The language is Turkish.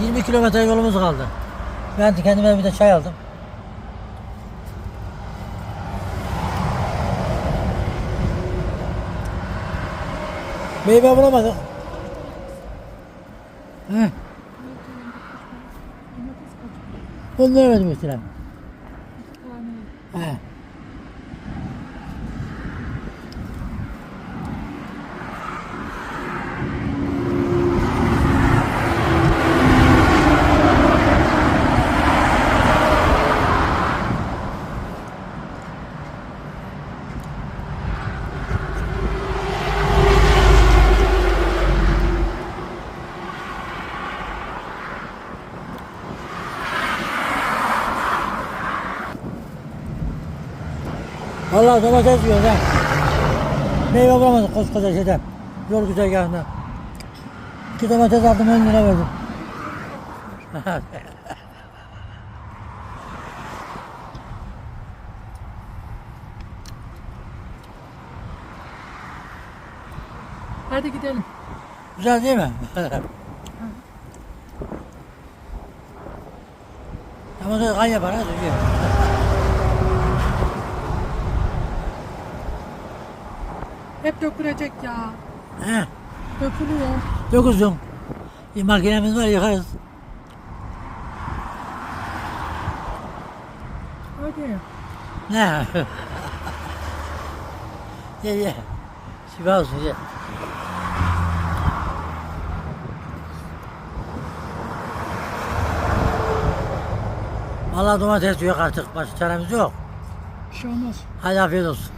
20 kilometre yolumuz kaldı. Ben de kendime bir de çay aldım. Meyve bulamadık. He. Bunu ne verdim mesela? He. Vallahi domates yiyoruz ha. Meyve bulamadık koskoca şeyden. Yol güzergahında. İki domates aldım 10 lira verdim. Hadi gidelim. Güzel değil mi? Ama da kan yapar ha. Hep dökülecek ya. He. Dökülüyor. Dokuzum. Bir makinemiz var yıkarız. Hadi. Ne? ye ye. Şifa olsun ye. Vallahi domates yok artık. Başka çaremiz yok. Bir şey olmaz. Hadi afiyet olsun.